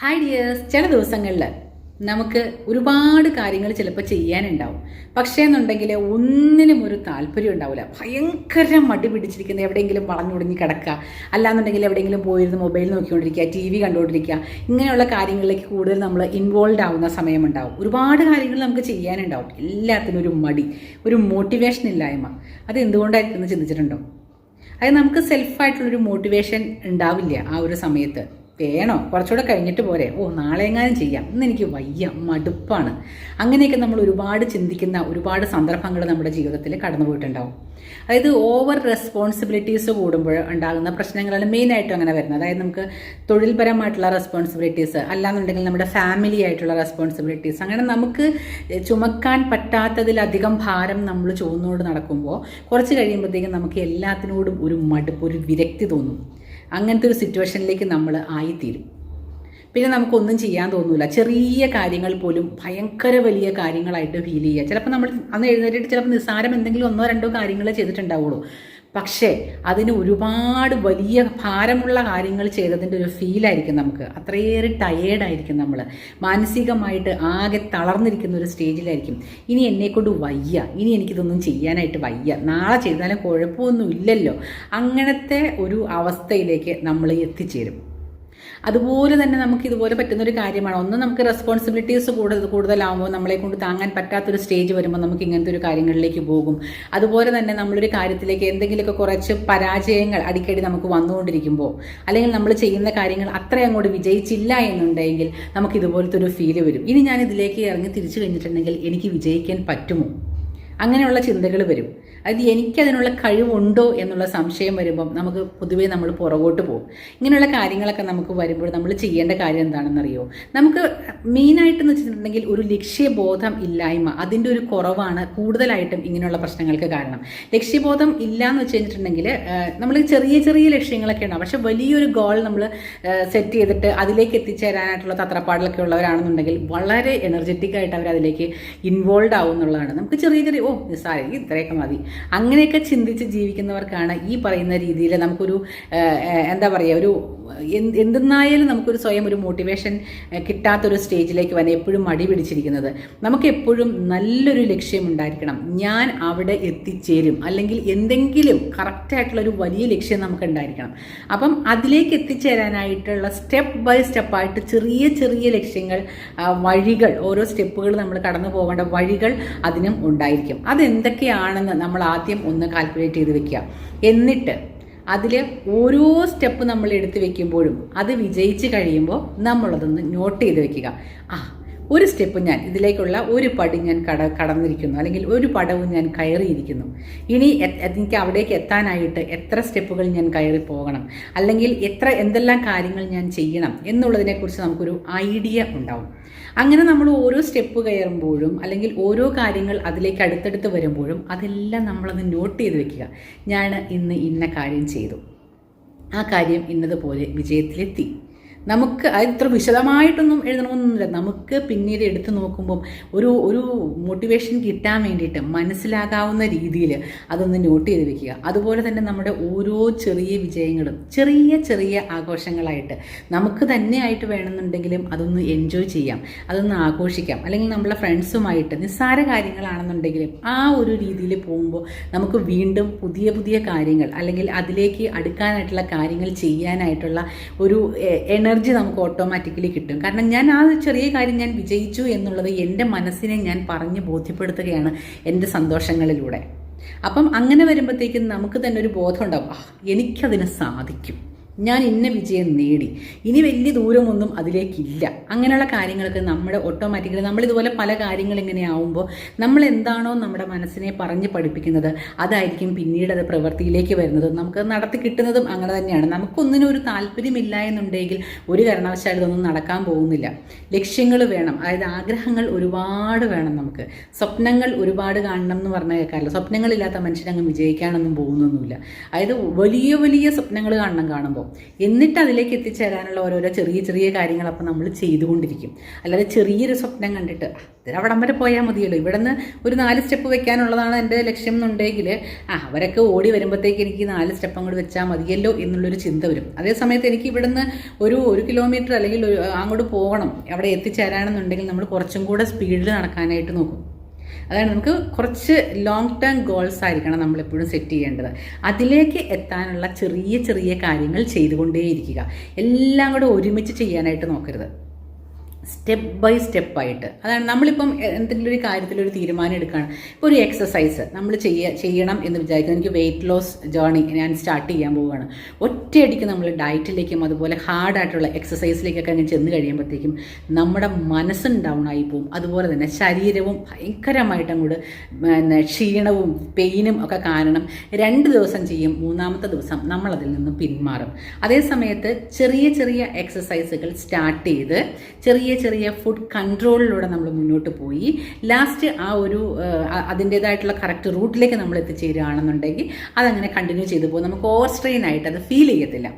Hi dears ചില ദിവസങ്ങളിൽ നമുക്ക് ഒരുപാട് കാര്യങ്ങൾ ചിലപ്പോൾ ചെയ്യാനുണ്ടാവും. പക്ഷേ എന്നുണ്ടെങ്കിൽ ഒന്നിനും ഒരു താല്പര്യം ഉണ്ടാവില്ല ഭയങ്കര മടി പിടിച്ചിരിക്കുന്ന എവിടെയെങ്കിലും വളഞ്ഞുടങ്ങി കിടക്കുക. അല്ലാന്നുണ്ടെങ്കിൽ എവിടെയെങ്കിലും പോയിരുന്ന് മൊബൈൽ നോക്കിക്കൊണ്ടിരിക്കുക ടി വി കണ്ടുകൊണ്ടിരിക്കുക. ഇങ്ങനെയുള്ള കാര്യങ്ങളിലേക്ക് കൂടുതൽ നമ്മൾ ഇൻവോൾവ് ആവുന്ന സമയമുണ്ടാവും. ഒരുപാട് കാര്യങ്ങൾ നമുക്ക് ചെയ്യാനുണ്ടാവും. എല്ലാത്തിനും ഒരു മടി ഒരു മോട്ടിവേഷൻ ഇല്ലായ്മ. അത് എന്തുകൊണ്ടായിരിക്കും എന്ന് ചിന്തിച്ചിട്ടുണ്ടോ? അത് നമുക്ക് സെൽഫായിട്ടുള്ളൊരു മോട്ടിവേഷൻ ഉണ്ടാവില്ല ആ ഒരു സമയത്ത്. വേണോ? കുറച്ചുകൂടെ കഴിഞ്ഞിട്ട് പോരെ. ഓ നാളെ എങ്ങാനും ചെയ്യാം. ഇന്ന് എനിക്ക് വയ്യ മടുപ്പാണ്. അങ്ങനെയൊക്കെ നമ്മൾ ഒരുപാട് ചിന്തിക്കുന്ന ഒരുപാട് സന്ദർഭങ്ങൾ നമ്മുടെ ജീവിതത്തിൽ കടന്നു പോയിട്ടുണ്ടാവും അതായത് ഓവർ റെസ്പോൺസിബിലിറ്റീസ് കൂടുമ്പോൾ ഉണ്ടാകുന്ന പ്രശ്നങ്ങളാണ് മെയിനായിട്ടും അങ്ങനെ വരുന്നത്. അതായത് നമുക്ക് തൊഴിൽപരമായിട്ടുള്ള റെസ്പോൺസിബിലിറ്റീസ് അല്ലാന്നുണ്ടെങ്കിൽ നമ്മുടെ ഫാമിലി ആയിട്ടുള്ള റെസ്പോൺസിബിലിറ്റീസ് അങ്ങനെ നമുക്ക് ചുമക്കാൻ പറ്റാത്തതിലധികം ഭാരം നമ്മൾ ചുവന്നുകൊണ്ട് നടക്കുമ്പോൾ കുറച്ച് കഴിയുമ്പോഴത്തേക്കും നമുക്ക് എല്ലാത്തിനോടും ഒരു മടുപ്പ് ഒരു വിരക്തി തോന്നും. അങ്ങനത്തെ ഒരു സിറ്റുവേഷനിലേക്ക് നമ്മൾ ആയിത്തീരും. പിന്നെ നമുക്കൊന്നും ചെയ്യാൻ തോന്നില്ല ചെറിയ കാര്യങ്ങൾ പോലും ഭയങ്കര വലിയ കാര്യങ്ങളായിട്ട് ഫീൽ ചെയ്യുക. ചിലപ്പോൾ നമ്മൾ അന്ന് എഴുന്നേറ്റിട്ട് ചിലപ്പോൾ നിസ്സാരം എന്തെങ്കിലും ഒന്നോ രണ്ടോ കാര്യങ്ങളെ ചെയ്തിട്ടുണ്ടാവുള്ളൂ. പക്ഷേ അതിന് ഒരുപാട് വലിയ ഭാരമുള്ള കാര്യങ്ങൾ ചെയ്തതിന്റെ ഒരു ഫീലായിരിക്കും നമുക്ക്. അത്രയേറെ ടയേർഡായിരിക്കും നമ്മൾ മാനസികമായിട്ട് ആകെ തളർന്നിരിക്കുന്ന ഒരു സ്റ്റേജിലായിരിക്കും ഇനി എന്നെക്കൊണ്ട് വയ്യ. ഇനി എനിക്കിതൊന്നും ചെയ്യാനായിട്ട് വയ്യ. നാളെ ചെയ്താലും കുഴപ്പമൊന്നും ഇല്ലല്ലോ അങ്ങനത്തെ ഒരു അവസ്ഥയിലേക്ക് നമ്മൾ എത്തിച്ചേരും. അതുപോലെ തന്നെ നമുക്ക് ഇതുപോലെ പറ്റുന്ന ഒരു കാര്യമാണ്. ഒന്ന് നമുക്ക് റെസ്പോൺസിബിലിറ്റീസ് കൂടുതൽ കൂടുതലാകുമ്പോൾ നമ്മളെ കൊണ്ട് താങ്ങാൻ പറ്റാത്തൊരു സ്റ്റേജ് വരുമ്പോൾ നമുക്ക് ഇങ്ങനത്തെ ഒരു കാര്യങ്ങളിലേക്ക് പോകും. അതുപോലെ തന്നെ നമ്മളൊരു കാര്യത്തിലേക്ക് എന്തെങ്കിലുമൊക്കെ കുറച്ച് പരാജയങ്ങൾ അടിക്കടി നമുക്ക് വന്നുകൊണ്ടിരിക്കുമ്പോൾ അല്ലെങ്കിൽ നമ്മൾ ചെയ്യുന്ന കാര്യങ്ങൾ അത്ര അങ്ങോട്ട് വിജയിച്ചില്ല എന്നുണ്ടെങ്കിൽ നമുക്ക് ഇതുപോലത്തെ ഒരു ഫീൽ വരും. ഇനി ഞാൻ ഇതിലേക്ക് ഇറങ്ങി തിരിച്ചു കഴിഞ്ഞിട്ടുണ്ടെങ്കിൽ എനിക്ക് വിജയിക്കാൻ പറ്റുമോ? അങ്ങനെയുള്ള ചിന്തകൾ വരും. അതായത് എനിക്കതിനുള്ള കഴിവുണ്ടോ എന്നുള്ള സംശയം വരുമ്പം നമുക്ക് പൊതുവേ നമ്മൾ പുറകോട്ട് പോകും. ഇങ്ങനെയുള്ള കാര്യങ്ങളൊക്കെ നമുക്ക് വരുമ്പോൾ നമ്മൾ ചെയ്യേണ്ട കാര്യം എന്താണെന്നറിയോ? നമുക്ക് മെയിനായിട്ടെന്ന് വെച്ചിട്ടുണ്ടെങ്കിൽ ഒരു ലക്ഷ്യബോധം ഇല്ലായ്മ അതിന്റെ ഒരു കുറവാണ് കൂടുതലായിട്ടും ഇങ്ങനെയുള്ള പ്രശ്നങ്ങൾക്ക് കാരണം. ലക്ഷ്യബോധം ഇല്ല എന്ന് വെച്ച് കഴിഞ്ഞിട്ടുണ്ടെങ്കിൽ നമ്മൾ ചെറിയ ചെറിയ ലക്ഷ്യങ്ങളൊക്കെ ഉണ്ടാവും പക്ഷെ വലിയൊരു ഗോൾ നമ്മൾ സെറ്റ് ചെയ്തിട്ട് അതിലേക്ക് എത്തിച്ചേരാനായിട്ടുള്ള തത്രപ്പാടിലൊക്കെ ഉള്ളവരാണെന്നുണ്ടെങ്കിൽ വളരെ എനർജറ്റിക് ആയിട്ട് അവർ അതിലേക്ക് ഇൻവോൾവ് ആവും എന്നുള്ളതാണ്. നമുക്ക് ചെറിയ ചെറിയ ഓ നിസ്സാരം. ഇത്രയൊക്കെ മതി. അങ്ങനെയൊക്കെ ചിന്തിച്ച് ജീവിക്കുന്നവർക്കാണ് ഈ പറയുന്ന രീതിയിൽ നമുക്കൊരു എന്താ പറയുക ഒരു എന്തെന്നായാലും നമുക്കൊരു സ്വയം ഒരു മോട്ടിവേഷൻ കിട്ടാത്തൊരു സ്റ്റേജിലേക്ക് വന്നെ എപ്പോഴും മടി പിടിച്ചിരിക്കുന്നത്. നമുക്കെപ്പോഴും നല്ലൊരു ലക്ഷ്യം ഉണ്ടായിരിക്കണം ഞാൻ അവിടെ എത്തിച്ചേരും. അല്ലെങ്കിൽ എന്തെങ്കിലും കറക്റ്റായിട്ടുള്ള ഒരു വലിയ ലക്ഷ്യം നമുക്ക് ഉണ്ടായിരിക്കണം അപ്പം അതിലേക്ക് എത്തിച്ചേരാനായിട്ടുള്ള സ്റ്റെപ്പ് ബൈ സ്റ്റെപ്പായിട്ട് ചെറിയ ചെറിയ ലക്ഷ്യങ്ങൾ വഴികൾ ഓരോ സ്റ്റെപ്പുകൾ നമ്മൾ കടന്നു പോകേണ്ട വഴികൾ അതിനും ഉണ്ടായിരിക്കും. അതെന്തൊക്കെയാണെന്ന് നമ്മൾ ആദ്യം ഒന്ന് കാൽക്കുലേറ്റ് ചെയ്ത് വെക്കുക. എന്നിട്ട് അതിൽ ഓരോ സ്റ്റെപ്പ് നമ്മൾ എടുത്ത് വെക്കുമ്പോഴും അത് വിജയിച്ച് കഴിയുമ്പോൾ നമ്മളതൊന്ന് നോട്ട് ചെയ്ത് വെക്കുക. ആ ഒരു സ്റ്റെപ്പ് ഞാൻ ഇതിലേക്കുള്ള ഒരു പടി ഞാൻ കട കടന്നിരിക്കുന്നു. അല്ലെങ്കിൽ ഒരു പടവും ഞാൻ കയറിയിരിക്കുന്നു. ഇനി എനിക്ക് അവിടേക്ക് എത്താനായിട്ട് എത്ര സ്റ്റെപ്പുകൾ ഞാൻ കയറി പോകണം? അല്ലെങ്കിൽ എത്ര എന്തെല്ലാം കാര്യങ്ങൾ ഞാൻ ചെയ്യണം എന്നുള്ളതിനെക്കുറിച്ച് നമുക്കൊരു ഐഡിയ ഉണ്ടാവും. അങ്ങനെ നമ്മൾ ഓരോ സ്റ്റെപ്പ് കയറുമ്പോഴും അല്ലെങ്കിൽ ഓരോ കാര്യങ്ങൾ അതിലേക്ക് അടുത്തടുത്ത് വരുമ്പോഴും അതെല്ലാം നമ്മളത് നോട്ട് ചെയ്ത് വെക്കുക. ഞാൻ ഇന്ന് ഇന്ന കാര്യം ചെയ്തു. ആ കാര്യം ഇന്നതുപോലെ വിജയത്തിലെത്തി. നമുക്ക് അതിത്ര വിശദമായിട്ടൊന്നും എഴുതണമെന്നൊന്നുമില്ല നമുക്ക് പിന്നീട് എടുത്തു നോക്കുമ്പം ഒരു ഒരു മോട്ടിവേഷൻ കിട്ടാൻ വേണ്ടിയിട്ട് മനസ്സിലാകാവുന്ന രീതിയിൽ അതൊന്ന് നോട്ട് ചെയ്ത് വെക്കുക. അതുപോലെ തന്നെ നമ്മുടെ ഓരോ ചെറിയ വിജയങ്ങളും ചെറിയ ചെറിയ ആഘോഷങ്ങളായിട്ട് നമുക്ക് തന്നെയായിട്ട് വേണമെന്നുണ്ടെങ്കിലും അതൊന്ന് എൻജോയ് ചെയ്യാം. അതൊന്ന് ആഘോഷിക്കാം. അല്ലെങ്കിൽ നമ്മളെ ഫ്രണ്ട്സുമായിട്ട് നിസ്സാര കാര്യങ്ങളാണെന്നുണ്ടെങ്കിലും ആ ഒരു രീതിയിൽ പോകുമ്പോൾ നമുക്ക് വീണ്ടും പുതിയ പുതിയ കാര്യങ്ങൾ അല്ലെങ്കിൽ അതിലേക്ക് അടുക്കാനായിട്ടുള്ള കാര്യങ്ങൾ ചെയ്യാനായിട്ടുള്ള ഒരു എനർജി എനർജി നമുക്ക് ഓട്ടോമാറ്റിക്കലി കിട്ടും. കാരണം ഞാൻ ആ ചെറിയ കാര്യം ഞാൻ വിജയിച്ചു എന്നുള്ളത് എന്റെ മനസ്സിനെ ഞാൻ പറഞ്ഞ് ബോധ്യപ്പെടുത്തുകയാണ് എന്റെ സന്തോഷങ്ങളിലൂടെ. അപ്പം അങ്ങനെ വരുമ്പോഴത്തേക്കും നമുക്ക് തന്നെ ഒരു ബോധം ഉണ്ടാവും. എനിക്കതിന് സാധിക്കും. ഞാൻ ഇന്ന വിജയം നേടി. ഇനി വലിയ ദൂരമൊന്നും അതിലേക്കില്ല. അങ്ങനെയുള്ള കാര്യങ്ങളൊക്കെ നമ്മുടെ ഓട്ടോമാറ്റിക്കലി നമ്മളിതുപോലെ പല കാര്യങ്ങൾ ഇങ്ങനെ ആവുമ്പോൾ നമ്മൾ എന്താണോ നമ്മുടെ മനസ്സിനെ പറഞ്ഞ് പഠിപ്പിക്കുന്നത് അതായിരിക്കും പിന്നീട് അത് പ്രവൃത്തിയിലേക്ക് വരുന്നത് നമുക്ക് നടത്തി കിട്ടുന്നതും അങ്ങനെ തന്നെയാണ്. നമുക്കൊന്നിനും ഒരു താല്പര്യമില്ല എന്നുണ്ടെങ്കിൽ ഒരു കാരണവശാലും ഇതൊന്നും നടക്കാൻ പോകുന്നില്ല. ലക്ഷ്യങ്ങൾ വേണം. അതായത് ആഗ്രഹങ്ങൾ ഒരുപാട് വേണം നമുക്ക്. സ്വപ്നങ്ങൾ ഒരുപാട് കാണണം എന്ന് പറഞ്ഞ കേൾക്കാറില്ല. സ്വപ്നങ്ങളില്ലാത്ത മനുഷ്യരങ്ങ് വിജയിക്കാനൊന്നും പോകുന്നൊന്നുമില്ല. അതായത് വലിയ വലിയ സ്വപ്നങ്ങൾ കാണണം കാണുമ്പോൾ എന്നിട്ട് അതിലേക്ക് എത്തിച്ചേരാനുള്ള ഓരോരോ ചെറിയ ചെറിയ കാര്യങ്ങൾ നമ്മൾ ചെയ്തുകൊണ്ടിരിക്കും. അല്ലാതെ ചെറിയൊരു സ്വപ്നം കണ്ടിട്ട് "ആ, ഇത് അവിടം വരെ പോയാൽ മതിയല്ലോ. ഇവിടെ നിന്ന് ഒരു നാല് സ്റ്റെപ്പ് വെക്കാനുള്ളതാണ് എന്റെ ലക്ഷ്യം എന്നുണ്ടെങ്കിൽ ആ അവരൊക്കെ ഓടി വരുമ്പോഴത്തേക്ക് എനിക്ക് നാല് സ്റ്റെപ്പ് അങ്ങോട്ട് വെച്ചാൽ മതിയല്ലോ എന്നുള്ളൊരു ചിന്ത വരും. അതേ സമയത്ത് എനിക്ക് ഇവിടുന്ന് ഒരു ഒരു കിലോമീറ്റർ അല്ലെങ്കിൽ അങ്ങോട്ട് പോകണം. അവിടെ എത്തിച്ചേരാണെന്നുണ്ടെങ്കിൽ നമ്മൾ കുറച്ചും കൂടെ സ്പീഡിൽ നടക്കാനായിട്ട് നോക്കും. അതാണ് നമുക്ക് കുറച്ച് ലോങ് ടേം ഗോൾസ് ആയിരിക്കണം നമ്മളെപ്പോഴും സെറ്റ് ചെയ്യേണ്ടത്. അതിലേക്ക് എത്താനുള്ള ചെറിയ ചെറിയ കാര്യങ്ങൾ ചെയ്തുകൊണ്ടേയിരിക്കുക. എല്ലാം കൂടെ ഒരുമിച്ച് ചെയ്യാനായിട്ട് നോക്കരുത്. സ്റ്റെപ്പ് ബൈ സ്റ്റെപ്പായിട്ട് അതാണ് നമ്മളിപ്പം എന്തെങ്കിലും ഒരു കാര്യത്തിൽ ഒരു തീരുമാനം എടുക്കുകയാണ് ഇപ്പോൾ ഒരു എക്സസൈസ് നമ്മൾ ചെയ്യ ചെയ്യണം എന്ന് വിചാരിക്കുന്നത് എനിക്ക് വെയിറ്റ് ലോസ് ജേർണി ഞാൻ സ്റ്റാർട്ട് ചെയ്യാൻ പോവുകയാണ്. ഒറ്റയടിക്ക് നമ്മൾ ഡയറ്റിലേക്കും അതുപോലെ ഹാർഡായിട്ടുള്ള എക്സസൈസിലേക്കൊക്കെ അങ്ങനെ ചെന്ന് കഴിയുമ്പോഴത്തേക്കും നമ്മുടെ മനസ്സും ഡൗൺ ആയി പോവും. അതുപോലെ തന്നെ ശരീരവും ഭയങ്കരമായിട്ട് അങ്ങോട്ട് ക്ഷീണവും പെയിനും ഒക്കെ കാരണം രണ്ട് ദിവസം ചെയ്യും മൂന്നാമത്തെ ദിവസം നമ്മളതിൽ നിന്ന് പിന്മാറും. അതേ സമയത്ത് ചെറിയ ചെറിയ എക്സസൈസുകൾ സ്റ്റാർട്ട് ചെയ്ത് ചെറിയ ചെറിയ ഫുഡ് കൺട്രോളിലൂടെ നമ്മൾ മുന്നോട്ട് പോയി. ലാസ്റ്റ് ആ ഒരു അതിന്റെതായിട്ടുള്ള കറക്റ്റ് റൂട്ടിലേക്ക് നമ്മൾ എത്തിച്ചേരുകയാണെന്നുണ്ടെങ്കിൽ അതങ്ങനെ കണ്ടിന്യൂ ചെയ്തു പോകും. നമുക്ക് ഓവർ സ്ട്രെയിൻ ആയിട്ട് അത് ഫീൽ ചെയ്യത്തില്ല.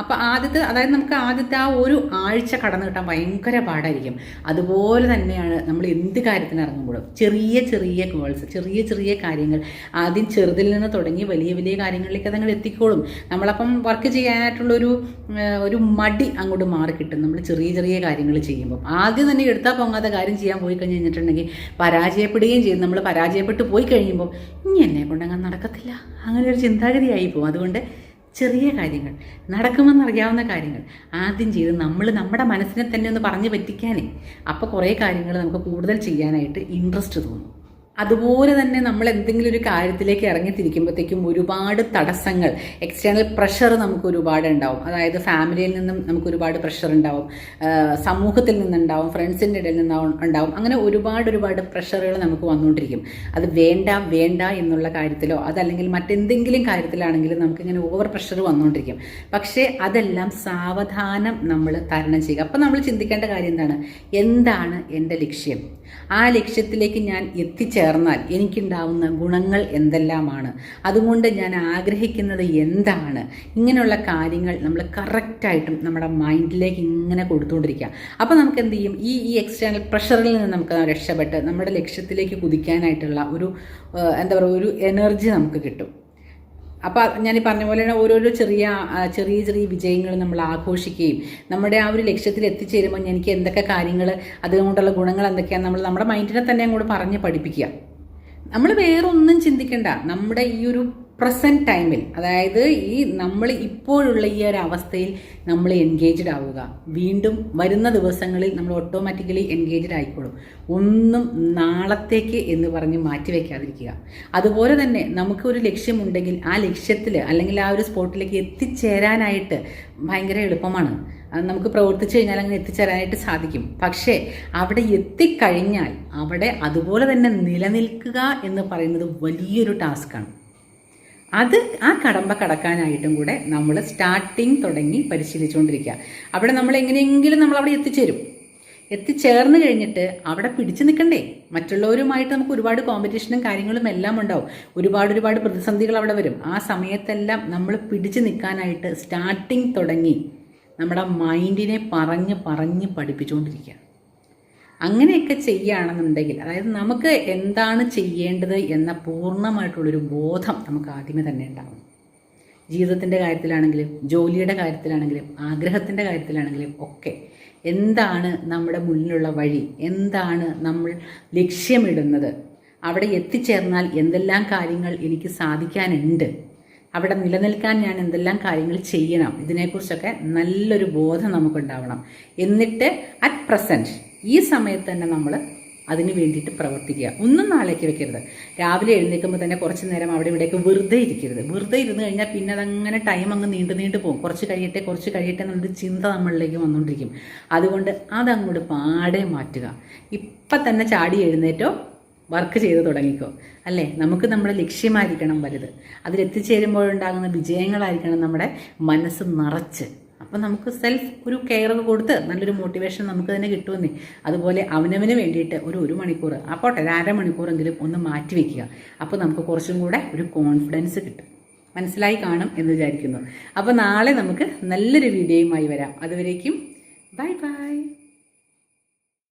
അപ്പോൾ ആദ്യത്തെ അതായത് നമുക്ക് ആദ്യത്തെ ആ ഒരു ആഴ്ച കടന്നു കിട്ടാൻ ഭയങ്കര പാടായിരിക്കും. അതുപോലെ തന്നെയാണ് നമ്മൾ എന്ത് കാര്യത്തിന് ഇറങ്ങുമ്പോഴും. ചെറിയ ചെറിയ ഗോൾസ് ചെറിയ ചെറിയ കാര്യങ്ങൾ. ആദ്യം ചെറുതിൽ നിന്ന് തുടങ്ങി വലിയ വലിയ കാര്യങ്ങളിലേക്ക് അതങ്ങൾ എത്തിക്കോളും. നമ്മളപ്പം വർക്ക് ചെയ്യാനായിട്ടുള്ളൊരു ഒരു മടി അങ്ങോട്ട് മാറി കിട്ടും നമ്മൾ ചെറിയ ചെറിയ കാര്യങ്ങൾ ചെയ്യുമ്പോൾ ആദ്യം തന്നെ എടുത്താൽ പൊങ്ങാത്ത കാര്യം ചെയ്യാൻ പോയി കഴിഞ്ഞ് കഴിഞ്ഞിട്ടുണ്ടെങ്കിൽ പരാജയപ്പെടുകയും ചെയ്യും. നമ്മൾ പരാജയപ്പെട്ട് പോയി കഴിയുമ്പോൾ ഇനി എന്നെ കൊണ്ടങ്ങനെ നടക്കത്തില്ല. അങ്ങനെ ഒരു ചിന്താഗതിയായി പോകും. അതുകൊണ്ട് ചെറിയ കാര്യങ്ങൾ നടക്കുമെന്നറിയാവുന്ന കാര്യങ്ങൾ ആദ്യം ചെയ്ത് നമ്മൾ നമ്മുടെ മനസ്സിനെ തന്നെ ഒന്ന് പറഞ്ഞു പറ്റിക്കാനേ. അപ്പോൾ കുറേ കാര്യങ്ങൾ നമുക്ക് കൂടുതൽ ചെയ്യാനായിട്ട് ഇൻട്രസ്റ്റ് തോന്നും. അതുപോലെ തന്നെ നമ്മൾ എന്തെങ്കിലും ഒരു കാര്യത്തിലേക്ക് ഇറങ്ങിത്തിരിക്കുമ്പോഴത്തേക്കും ഒരുപാട് തടസ്സങ്ങൾ എക്സ്റ്റേണൽ പ്രഷർ നമുക്ക് ഒരുപാട് ഉണ്ടാവും അതായത് ഫാമിലിയിൽ നിന്നും നമുക്ക് ഒരുപാട് പ്രഷർ ഉണ്ടാവും. സമൂഹത്തിൽ നിന്നുണ്ടാവും ഫ്രണ്ട്സിന്റെ ഇടയിൽ നിന്നാവും ഉണ്ടാവും. അങ്ങനെ ഒരുപാട് ഒരുപാട് പ്രഷറുകൾ നമുക്ക് വന്നുകൊണ്ടിരിക്കും. അത് വേണ്ട വേണ്ട എന്നുള്ള കാര്യത്തിലോ അതല്ലെങ്കിൽ മറ്റെന്തെങ്കിലും കാര്യത്തിലാണെങ്കിലും നമുക്കിങ്ങനെ ഓവർ പ്രഷർ വന്നുകൊണ്ടിരിക്കും. പക്ഷേ അതെല്ലാം സാവധാനം നമ്മൾ തരണം ചെയ്യുക. അപ്പം നമ്മൾ ചിന്തിക്കേണ്ട കാര്യം എന്താണ്? എന്താണ് എന്റെ ലക്ഷ്യം? ആ ലക്ഷ്യത്തിലേക്ക് ഞാൻ എത്തിച്ചേർന്നാൽ എനിക്കുണ്ടാവുന്ന ഗുണങ്ങൾ എന്തെല്ലാമാണ്? അതുകൊണ്ട് ഞാൻ ആഗ്രഹിക്കുന്നത് എന്താണ്? ഇങ്ങനെയുള്ള കാര്യങ്ങൾ നമ്മൾ കറക്റ്റായിട്ടും നമ്മുടെ മൈൻഡിലേക്ക് ഇങ്ങനെ കൊടുത്തുകൊണ്ടിരിക്കുക. അപ്പോൾ നമുക്ക് എന്ത് ചെയ്യും? ഈ ഈ എക്സ്റ്റേണൽ പ്രഷറിൽ നിന്ന് നമുക്ക് രക്ഷപ്പെട്ട് നമ്മുടെ ലക്ഷ്യത്തിലേക്ക് കുതിക്കാനായിട്ടുള്ള ഒരു എന്താ പറയുക ഒരു എനർജി നമുക്ക് കിട്ടും. അപ്പോൾ ഞാൻ ഈ പറഞ്ഞ പോലെ ഓരോരോ ചെറിയ ചെറിയ ചെറിയ വിജയങ്ങൾ നമ്മൾ ആഘോഷിക്കുകയും നമ്മുടെ ആ ഒരു ലക്ഷ്യത്തിൽ എത്തിച്ചേരുമ്പോൾ എനിക്ക് എന്തൊക്കെ കാര്യങ്ങൾ അതുകൊണ്ടുള്ള ഗുണങ്ങൾ എന്തൊക്കെയാണ് നമ്മൾ നമ്മുടെ മൈൻഡിനെ തന്നെ അങ്ങോട്ട് പറഞ്ഞ് പഠിപ്പിക്കുക. നമ്മൾ വേറൊന്നും ചിന്തിക്കണ്ട. നമ്മുടെ ഈ ഒരു പ്രസന്റ് ടൈമിൽ അതായത് ഈ നമ്മൾ ഇപ്പോഴുള്ള ഈ ഒരു അവസ്ഥയിൽ നമ്മൾ എൻഗേജ്ഡ് ആവുക. വീണ്ടും വരുന്ന ദിവസങ്ങളിൽ നമ്മൾ ഓട്ടോമാറ്റിക്കലി എൻഗേജ്ഡ് ആയിക്കോളും. ഒന്നും നാളത്തേക്ക് എന്ന് പറഞ്ഞ് മാറ്റി വയ്ക്കാതിരിക്കുക അതുപോലെ തന്നെ നമുക്കൊരു ലക്ഷ്യമുണ്ടെങ്കിൽ ആ ലക്ഷ്യത്തിൽ അല്ലെങ്കിൽ ആ ഒരു സ്പോട്ടിലേക്ക് എത്തിച്ചേരാനായിട്ട് ഭയങ്കര എളുപ്പമാണ്. നമുക്ക് പ്രവർത്തിച്ചു കഴിഞ്ഞാൽ അങ്ങനെ എത്തിച്ചേരാനായിട്ട് സാധിക്കും. പക്ഷേ അവിടെ എത്തിക്കഴിഞ്ഞാൽ അവിടെ അതുപോലെ തന്നെ നിലനിൽക്കുക എന്ന് പറയുന്നത് വലിയൊരു ടാസ്ക്കാണ് അത് ആ കടമ്പ കടക്കാനായിട്ടും കൂടെ നമ്മൾ സ്റ്റാർട്ടിങ് തുടങ്ങി പരിശീലിച്ചുകൊണ്ടിരിക്കുക. അവിടെ നമ്മൾ എങ്ങനെയെങ്കിലും നമ്മൾ അവിടെ എത്തിച്ചേരും. എത്തിച്ചേർന്ന് കഴിഞ്ഞിട്ട് അവിടെ പിടിച്ചു നിൽക്കണ്ടേ? മറ്റുള്ളവരുമായിട്ട് നമുക്ക് ഒരുപാട് കോമ്പറ്റീഷനും കാര്യങ്ങളും എല്ലാം ഉണ്ടാവും. ഒരുപാട് ഒരുപാട് പ്രതിസന്ധികൾ അവിടെ വരും. ആ സമയത്തെല്ലാം നമ്മൾ പിടിച്ചു നിൽക്കാനായിട്ട് സ്റ്റാർട്ടിങ് തുടങ്ങി നമ്മുടെ മൈൻഡിനെ പറഞ്ഞ് പറഞ്ഞ് പഠിപ്പിച്ചുകൊണ്ടിരിക്കുക. അങ്ങനെയൊക്കെ ചെയ്യുകയാണെന്നുണ്ടെങ്കിൽ അതായത് നമുക്ക് എന്താണ് ചെയ്യേണ്ടത് എന്ന പൂർണമായിട്ടുള്ളൊരു ബോധം നമുക്ക് ആദ്യമേ തന്നെ ഉണ്ടാകും ജീവിതത്തിന്റെ കാര്യത്തിലാണെങ്കിലും ജോലിയുടെ കാര്യത്തിലാണെങ്കിലും ആഗ്രഹത്തിന്റെ കാര്യത്തിലാണെങ്കിലും ഒക്കെ എന്താണ് നമ്മുടെ മുന്നിലുള്ള വഴി എന്താണ് നമ്മൾ ലക്ഷ്യമിടുന്നത് അവിടെ എത്തിച്ചേർന്നാൽ എന്തെല്ലാം കാര്യങ്ങൾ എനിക്ക് സാധിക്കാനുണ്ട് അവിടെ നിലനിൽക്കാൻ ഞാൻ എന്തെല്ലാം കാര്യങ്ങൾ ചെയ്യണം ഇതിനെക്കുറിച്ചൊക്കെ നല്ലൊരു ബോധം നമുക്കുണ്ടാവണം. എന്നിട്ട് അറ്റ് പ്രസന്റ് ഈ സമയത്ത് തന്നെ നമ്മൾ അതിന് വേണ്ടിയിട്ട് പ്രവർത്തിക്കുക. ഒന്നും നാളേക്ക് വെക്കരുത്. രാവിലെ എഴുന്നേൽക്കുമ്പോൾ തന്നെ കുറച്ച് നേരം അവിടെ ഇവിടെയൊക്കെ വെറുതെ ഇരിക്കരുത്. വെറുതെ ഇരുന്ന് കഴിഞ്ഞാൽ പിന്നെ അതങ്ങനെ ടൈം അങ്ങ് നീണ്ടു നീണ്ടു പോകും. കുറച്ച് കഴിയട്ടെ കുറച്ച് കഴിയട്ടെ എന്നുള്ളൊരു ചിന്ത നമ്മളിലേക്ക് വന്നുകൊണ്ടിരിക്കും അതുകൊണ്ട് അതങ്ങോട്ട് പാടെ മാറ്റുക. ഇപ്പം തന്നെ ചാടി എഴുന്നേറ്റോ വർക്ക് ചെയ്ത് തുടങ്ങിക്കോ. അല്ലേ? നമുക്ക് നമ്മുടെ ലക്ഷ്യമായിരിക്കണം വലുത്. അതിലെത്തിച്ചേരുമ്പോഴുണ്ടാകുന്ന വിജയങ്ങളായിരിക്കണം നമ്മുടെ മനസ്സ് നിറച്ച്. അപ്പം നമുക്ക് സെൽഫ് ഒരു കെയർ കൊടുത്ത് നല്ലൊരു മോട്ടിവേഷൻ നമുക്ക് തന്നെ കിട്ടുമെന്നേ. അതുപോലെ അവനവന് വേണ്ടിയിട്ട് ഒരു ഒരു മണിക്കൂർ അപ്പോട്ടെ ഒരു അരമണിക്കൂറെങ്കിലും ഒന്ന് മാറ്റി വയ്ക്കുക അപ്പോൾ നമുക്ക് കുറച്ചും കൂടെ ഒരു കോൺഫിഡൻസ് കിട്ടും. മനസ്സിലായി കാണും എന്ന് വിചാരിക്കുന്നു. അപ്പോൾ നാളെ നമുക്ക് നല്ലൊരു വീഡിയോയുമായി വരാം. അതുവരേക്കും ബൈ ബൈ